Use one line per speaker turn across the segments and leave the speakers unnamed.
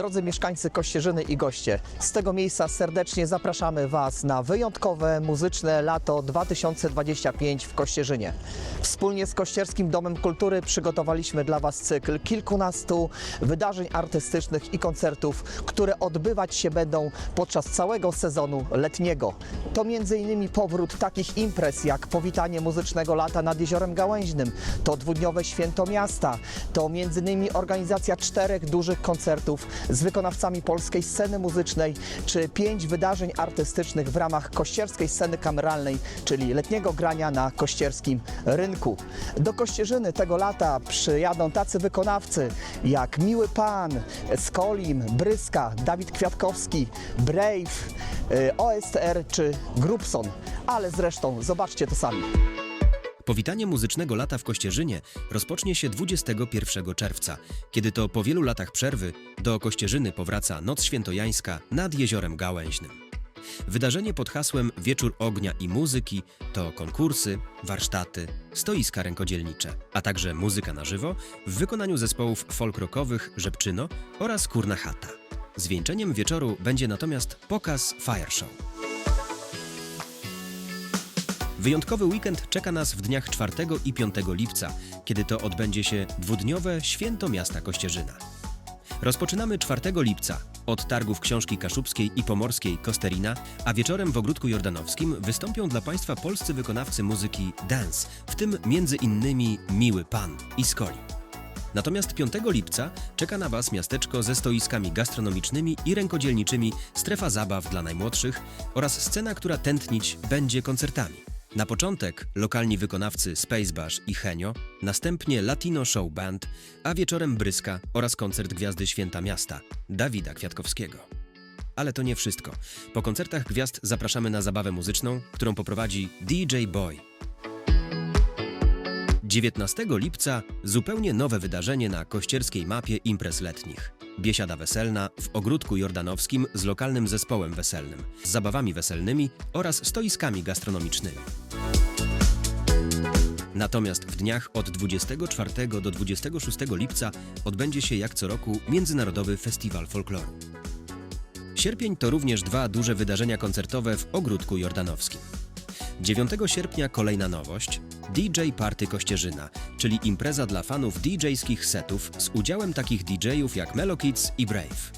Drodzy mieszkańcy Kościerzyny i goście, z tego miejsca serdecznie zapraszamy Was na wyjątkowe muzyczne lato 2025 w Kościerzynie. Wspólnie z Kościerskim Domem Kultury przygotowaliśmy dla Was cykl kilkunastu wydarzeń artystycznych i koncertów, które odbywać się będą podczas całego sezonu letniego. To m.in. powrót takich imprez jak powitanie muzycznego lata nad Jeziorem Gałęźnym, to dwudniowe święto miasta, to m.in. organizacja czterech dużych koncertów z wykonawcami polskiej sceny muzycznej, czy pięć wydarzeń artystycznych w ramach kościerskiej sceny kameralnej, czyli letniego grania na kościerskim rynku. Do Kościerzyny tego lata przyjadą tacy wykonawcy jak Miły Pan, Skolim, Bryska, Dawid Kwiatkowski, Brave, y, OSTR czy Grupson. Ale zresztą zobaczcie to sami.
Powitanie muzycznego lata w Kościerzynie rozpocznie się 21 czerwca, kiedy to po wielu latach przerwy do Kościerzyny powraca Noc Świętojańska nad Jeziorem Gałęźnym. Wydarzenie pod hasłem Wieczór ognia i muzyki to konkursy, warsztaty, stoiska rękodzielnicze, a także muzyka na żywo w wykonaniu zespołów folk rockowych Rzepczyno oraz Kurna Chata. Zwieńczeniem wieczoru będzie natomiast pokaz Fire Show. Wyjątkowy weekend czeka nas w dniach 4 i 5 lipca, kiedy to odbędzie się dwudniowe Święto Miasta Kościerzyna. Rozpoczynamy 4 lipca od targów książki kaszubskiej i pomorskiej Kosterina, a wieczorem w Ogródku Jordanowskim wystąpią dla Państwa polscy wykonawcy muzyki dance, w tym między innymi Miły Pan i Skoli. Natomiast 5 lipca czeka na Was miasteczko ze stoiskami gastronomicznymi i rękodzielniczymi, strefa zabaw dla najmłodszych oraz scena, która tętnić będzie koncertami. Na początek lokalni wykonawcy Space Bash i Henio, następnie Latino Show Band, a wieczorem Bryska oraz koncert Gwiazdy Święta Miasta, Dawida Kwiatkowskiego. Ale to nie wszystko. Po koncertach gwiazd zapraszamy na zabawę muzyczną, którą poprowadzi DJ Boy. 19 lipca zupełnie nowe wydarzenie na kościerskiej mapie imprez letnich. Biesiada weselna w Ogródku Jordanowskim z lokalnym zespołem weselnym, z zabawami weselnymi oraz stoiskami gastronomicznymi. Natomiast w dniach od 24 do 26 lipca odbędzie się jak co roku Międzynarodowy Festiwal Folkloru. Sierpień to również dwa duże wydarzenia koncertowe w Ogródku Jordanowskim. 9 sierpnia kolejna nowość DJ Party Kościerzyna, czyli impreza dla fanów DJ-skich setów z udziałem takich DJ-ów jak Melo Kids i Brave.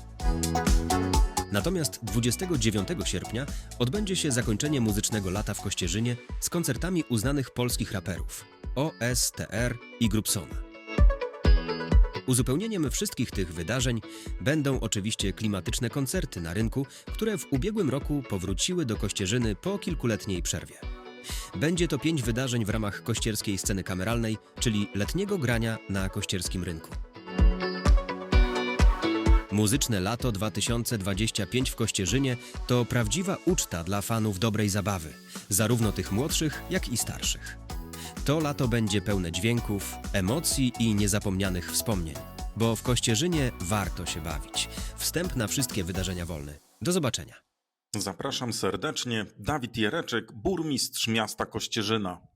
Natomiast 29 sierpnia odbędzie się zakończenie muzycznego lata w Kościerzynie z koncertami uznanych polskich raperów OSTR i Grupsona. Uzupełnieniem wszystkich tych wydarzeń będą oczywiście klimatyczne koncerty na rynku, które w ubiegłym roku powróciły do Kościerzyny po kilkuletniej przerwie. Będzie to pięć wydarzeń w ramach kościerskiej sceny kameralnej, czyli letniego grania na kościerskim rynku. Muzyczne lato 2025 w Kościerzynie to prawdziwa uczta dla fanów dobrej zabawy, zarówno tych młodszych, jak i starszych. To lato będzie pełne dźwięków, emocji i niezapomnianych wspomnień, bo w Kościerzynie warto się bawić. Wstęp na wszystkie wydarzenia wolny. Do zobaczenia.
Zapraszam serdecznie. Dawid Jereczek, burmistrz miasta Kościerzyna.